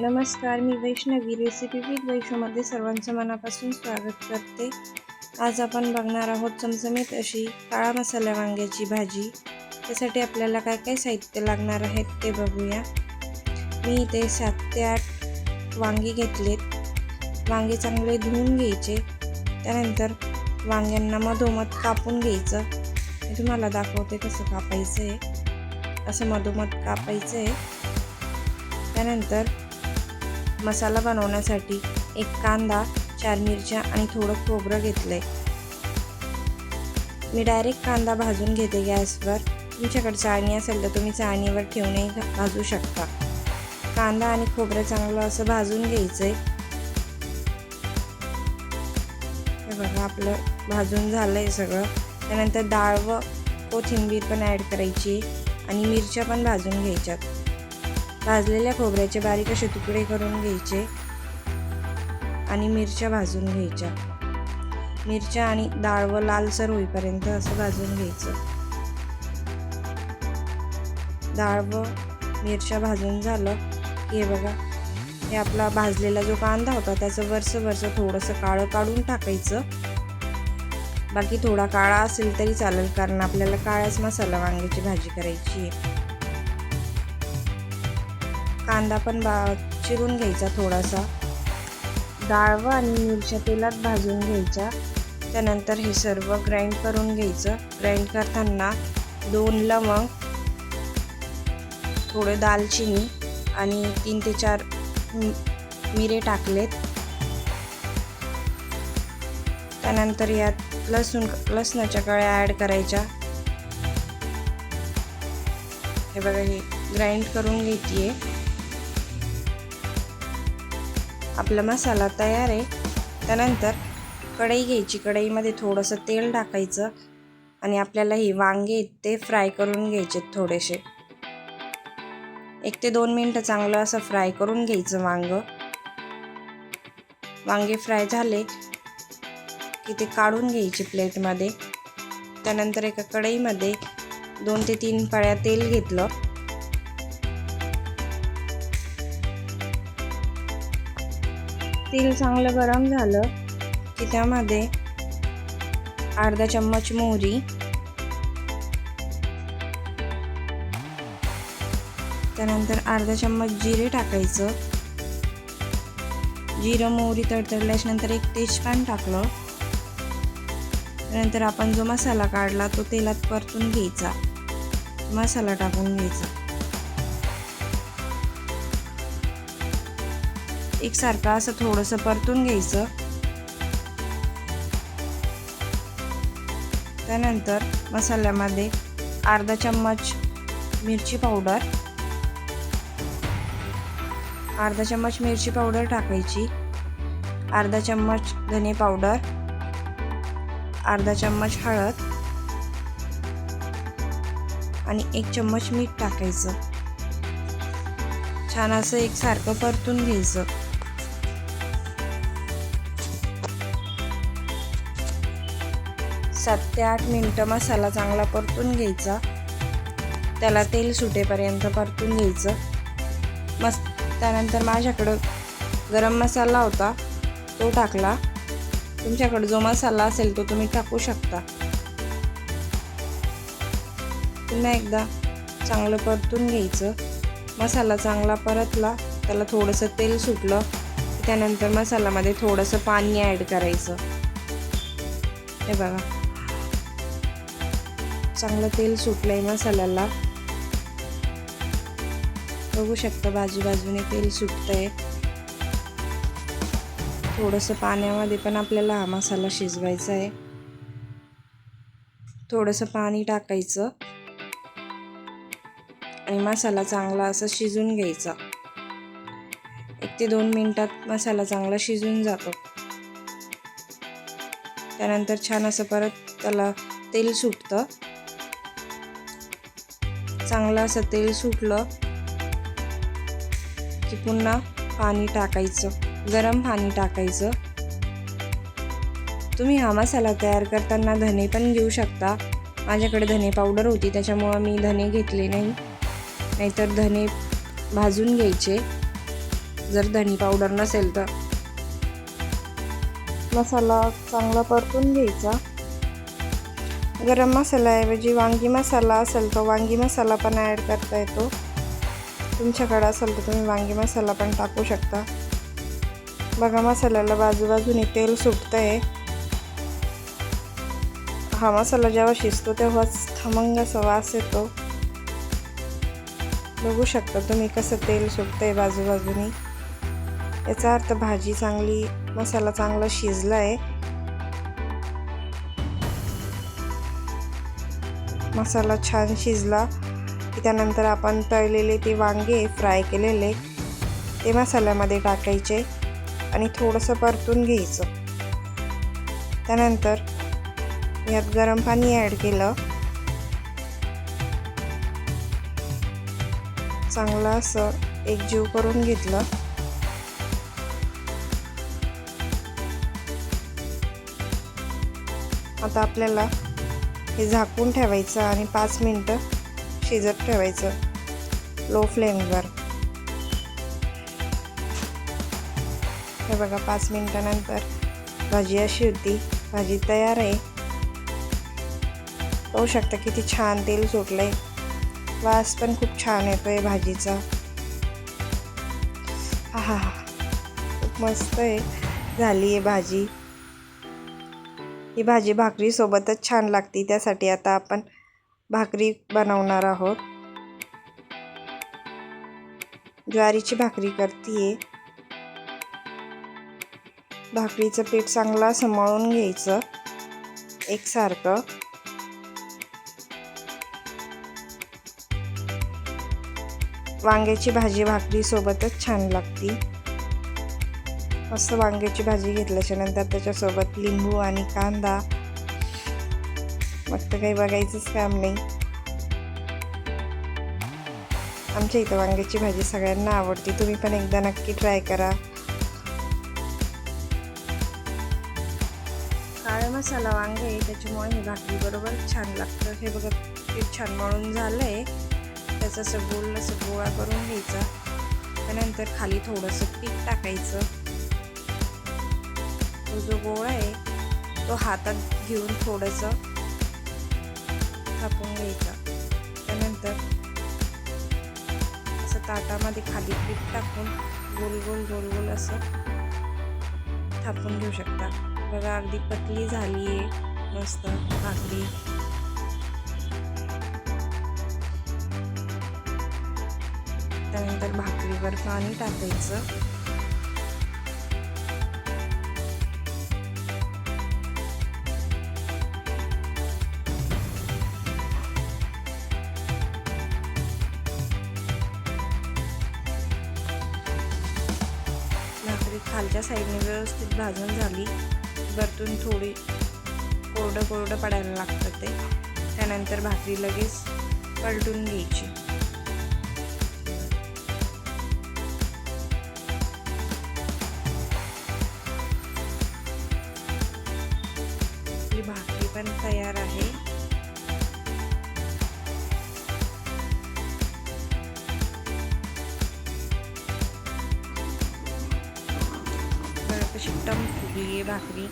नमस्कार मी Vaishnavi recipe with वैष्णवमध्ये सर्वांचं मनापासून स्वागत करते. आज आपण बघणार आहोत चमचमीत अशी काळा मसाला वांग्याची भाजी. त्यासाठी आपल्याला काय काय साहित्य लागणार आहेत ते बघूया. मी इथे सात ते आठ वांगी घेतलेत. वांगे चांगले धुवून घ्यायचे. त्यानंतर वांग्यांना मधोमध कापून घ्यायचं. मी तुम्हाला दाखवते कसं कापायचं आहे. असं मधोमध कापायचं आहे. त्यानंतर मसाला बनवण्यासाठी एक कांदा चार मिरच्या आणि थोडं खोबरं घेतलं आहे मी डायरेक्ट कांदा भाजून घेते गॅसवर. तुमच्याकडे चाळणी असेल तर तुम्ही चाळणीवर ठेवूनही भाजू शकता. कांदा आणि खोबरं चांगलं असं भाजून घ्यायचं आहे बघा आपलं भाजून झालं आहे सगळं. त्यानंतर डाळ व कोथिंबीर पण ॲड करायची आणि मिरच्या पण भाजून घ्यायच्यात. भाजलेल्या खोबऱ्याचे बारीक असे तुकडे करून घ्यायचे आणि मिरच्या भाजून घ्यायच्या. मिरच्या आणि डाळ व लालसर होईपर्यंत असं भाजून घ्यायचं. डाळ व मिरच्या भाजून झालं की हे बघा हे आपला भाजलेला जो कांदा होता त्याचं वरचं वरचं थोडंसं काळं काढून टाकायचं. बाकी थोडा काळा असेल तरी चालेल कारण आपल्याला काळाच मसाला वांग्याची भाजी करायची आहे. कांदा पण बा चिरून घ्यायचा थोडासा. डाळ व आणि मिरच्या तेलात भाजून घ्यायच्या. त्यानंतर हे सर्व ग्राइंड करून घ्यायचं. ग्राइंड करताना दोन लवंग थोडे दालचिनी आणि तीन ते चार मिरे टाकलेत. त्यानंतर यात लसूण लसणाच्या कळ्या ॲड करायच्या. हे बघा हे ग्राइंड करून घेते आपला मसाला तयार आहे. त्यानंतर कढई घ्यायची. कढईमध्ये थोडंसं तेल टाकायचं आणि आपल्याला ही वांगे ते फ्राय करून घ्यायचे थोडेसे. एक ते दोन मिनटं चांगलं असं फ्राय करून घ्यायचं वांग. वांगे फ्राय झाले की ते काढून घ्यायचे प्लेटमध्ये त्यानंतर एका कढईमध्ये दोन ते तीन पळ्या तेल घेतलं. तेल चांगलं गरम झालं की त्यामध्ये अर्धा चम्मच मोहरी. त्यानंतर अर्धा चम्मच जिरे टाकायचं. जिरं मोहरी तडतडल्याच्यानंतर एक तेजपान टाकलं. त्यानंतर आपण जो मसाला काढला तो तेलात परतून घ्यायचा. मसाला टाकून घ्यायचा. एकसारखं असं थोडंसं परतून घ्यायचं. त्यानंतर मसाल्यामध्ये अर्धा चम्मच मिरची पावडर. अर्धा चम्मच मिरची पावडर टाकायची. अर्धा चम्मच धने पावडर. अर्धा चम्मच हळद. आणि एक चम्मच मीठ टाकायचं. छान असं एकसारखं परतून घ्यायचं. सात ते आठ मिनटं मसाला चांगला परतून घ्यायचा. त्याला तेल सुटेपर्यंत परतून घ्यायचं. मस्त त्यानंतर माझ्याकडं गरम मसाला होता तो टाकला. तुमच्याकडं जो मसाला असेल तो तुम्ही टाकू शकता. पुन्हा एकदा चांगलं परतून घ्यायचं. मसाला चांगला परतला त्याला थोडंसं तेल सुटलं त्यानंतर मसाल्यामध्ये थोडंसं पाणी ॲड करायचं. हे बघा. चांगलं तेल सुटलं आहे मसाल्याला बघू शकता बाजू बाजूने तेल सुटतं आहे थोडंसं पाण्यामध्ये पण आपल्याला हा मसाला शिजवायचा आहे. थोडंसं पाणी टाकायचं. आणि मसाला चांगला असं शिजून घ्यायचा. एक ते दोन मिनटात मसाला चांगला शिजून जातो. त्यानंतर छान असं परत त्याला तेल सुटतं. चांगलं असं तेल सुटलं की पुन्हा पाणी टाकायचं गरम पाणी टाकायचं. तुम्ही हा मसाला तयार करताना धने पण घेऊ शकता. माझ्याकडे धने पावडर होती त्याच्यामुळं मी धने घेतले नाही. नाहीतर धने भाजून घ्यायचे. जर धने पावडर नसेल तर. मसाला चांगला परतून घ्यायचा. गरम मसाल्याऐवजी वांगी मसाला असेल तर वांगी मसाला पण ॲड करता येतो. तुमच्याकडं असेल तर तुम्ही वांगी मसाला पण टाकू शकता. बघा मसाल्याला बाजूबाजूने तेल सुटतं आहे हा मसाला जेव्हा शिजतो तेव्हाच खमंग असा वास येतो. बघू शकता तुम्ही कसं तेल सुटतं आहे बाजूबाजूनी. याचा अर्थ भाजी चांगली मसाला चांगला शिजला आहे मसाला छान शिजला की त्यानंतर आपण तळलेले ते वांगे फ्राय केलेले ते मसाल्यामध्ये टाकायचे आणि थोडंसं परतून घ्यायचं. त्यानंतर यात गरम पाणी ॲड केलं. चांगलं असं एकजीव करून घेतलं. आता आपल्याला हे झाकून ठेवायचं आणि पाच मिनटं शिजत ठेवायचं. लो फ्लेमवर हे बघा पाच मिनटानंतर भाजी अशी होती. भाजी तयार आहे. पाहू शकता किती छान तेल सुटलंय. वास पण खूप छान येतोय भाजीचा. हा हा हा खूप मस्त आहे. झाली आहे भाजी. ही भाजी भाकरीसोबतच छान लागते. त्यासाठी आता आपण भाकरी बनवणार आहोत. ज्वारीची भाकरी करते भाकरीचं पीठ चांगलं सांभाळून घ्यायचं. एकसारखं. वांग्याची भाजी भाकरीसोबतच छान लागती. मस्त वांग्याची भाजी घेतल्याच्या नंतर त्याच्यासोबत लिंबू आणि कांदा. मग तर काही बघायचंच काम नाही. आमच्या इथं वांग्याची भाजी सगळ्यांना आवडते. तुम्ही पण एकदा नक्की ट्राय करा. काळा मसाला वांगे आहे त्याच्यामुळे हे भाकरी बरोबर छान लागतं. हे बघा ते छान मळून झालं आहे त्याचं असं गोल असं गोळा करून घ्यायचा. त्यानंतर खाली थोडंसं पीठ टाकायचं. जो गोळा आहे तो हातात घेऊन थोडंसं थापून घ्यायचा. त्यानंतर असं ताटामध्ये खाली पीठ टाकून गोल गोल गोल गोल असं थापून घेऊ शकता. बघा अगदी पतली झाली आहे मस्त भाकरी. त्यानंतर भाकरीवर पाणी टाकायचं. भाकरी खालच्या साईडने व्यवस्थित भाजून झाली. वरतून थोडी कोरडं कोरडं पडायला लागतं ते. त्यानंतर भाकरी लगेच पलटून घ्यायची. भाकरी पण तयार आहे. कशी फुगली आहे भाकरी.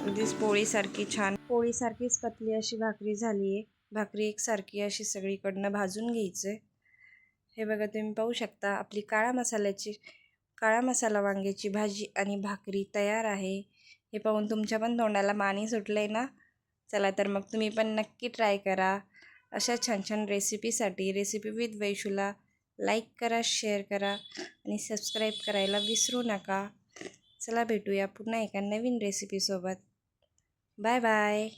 अगदीच पोळीसारखी छान. पोळीसारखीच पतली अशी भाकरी झाली आहे. भाकरी एकसारखी अशी सगळीकडनं भाजून घ्यायचं हे बघा तुम्ही पाहू शकता आपली काळा मसाल्याची काळा मसाला वांग्याची भाजी आणि भाकरी तयार आहे. हे पाहून तुमच्या पण तोंडाला मानी सुटलं आहे ना? चला तर मग तुम्ही पण नक्की ट्राय करा. अशा छान छान रेसिपीसाठी रेसिपी विथ वैशूला लाईक करा शेअर करा आणि सबस्क्राईब करायला विसरू नका. चला भेटूया पुन्हा एका नवीन रेसिपीसोबत बाय बाय